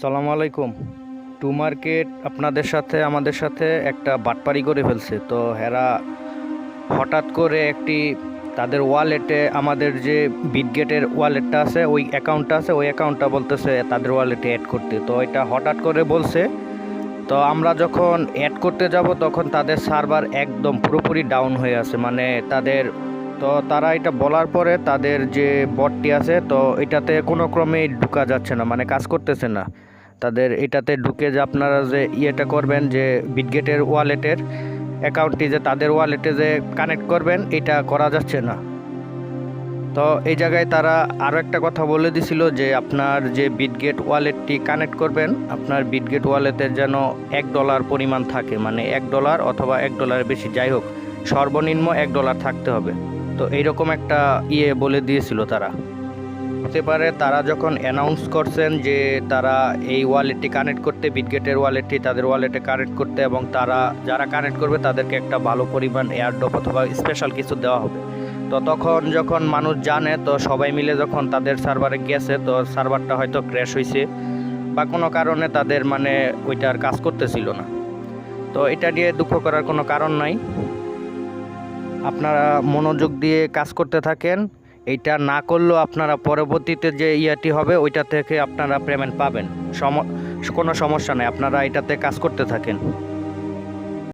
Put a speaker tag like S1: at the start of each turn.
S1: সালাম আলাইকুম। To market আপনাদের সাথে, আমাদের সাথে একটা বাটপারি করে ফেলছে। তো হেরা হঠাৎ করে একটি তাদের ওয়ালেটে, আমাদের যে বিটগেটের ওয়ালেটটা আছে, ওই অ্যাকাউন্টটা আছে, ওই অ্যাকাউন্টটা বলতেছে তাদের ওয়ালেটে অ্যাড করতে। তো এটা হঠাৎ করে বলছে, তো আমরা যখন অ্যাড করতে যাব, তখন তাদের সার্ভার একদম পুরোপুরি ডাউন হয়ে আছে। মানে তাদের তো তারা এটা বলার পরে তাদের যে বটটি আছে, তো এটাতে কোনো ক্রমেই ঢুকা যাচ্ছে না মানে কাজ করতেছে না। তাদের এটাতে ঢুকে যে আপনারা যে ইয়েটা করবেন, যে বিটগেটের ওয়ালেটের অ্যাকাউন্টটি যে তাদের ওয়ালেটে যে কানেক্ট করবেন, এটা করা যাচ্ছে না। তো এই জায়গায় তারা আরও একটা কথা বলে দিছিল যে আপনার যে বিটগেট ওয়ালেটটি কানেক্ট করবেন, আপনার বিটগেট ওয়ালেটের যেন এক ডলার পরিমাণ থাকে মানে এক ডলার অথবা এক ডলারের বেশি। যাই হোক, সর্বনিম্ন এক ডলার থাকতে হবে। তো এইরকম একটা ইয়ে বলে দিয়েছিল তারা। হতে পারে তারা যখন অ্যানাউন্স করছেন যে তারা এই ওয়ালেটটি কানেক্ট করতে বিটগেটের ওয়ালেটটি তাদের ওয়ালেটে কানেক্ট করতে এবং তারা যারা কানেক্ট করবে তাদেরকে একটা ভালো পরিমাণ এয়ারড্রপ অথবা স্পেশাল কিছু দেওয়া হবে। তো তখন যখন মানুষ জানে, তো সবাই মিলে যখন তাদের সার্ভারে গেছে, তো সার্ভারটা হয়তো ক্র্যাশ হয়েছে বা কোনো কারণে তাদের মানে ওইটার কাজ করতেছিল না। তো এটা নিয়ে দুঃখ করার কোনো কারণ নাই। আপনারা মনোযোগ দিয়ে কাজ করতে থাকেন এইটা না করলেও আপনারা পরবর্তীতে যে ইয়াটি হবে, ওইটা থেকে আপনারা পেমেন্ট পাবেন। সম কোনো সমস্যা নেই, আপনারা এটাতে কাজ করতে থাকেন।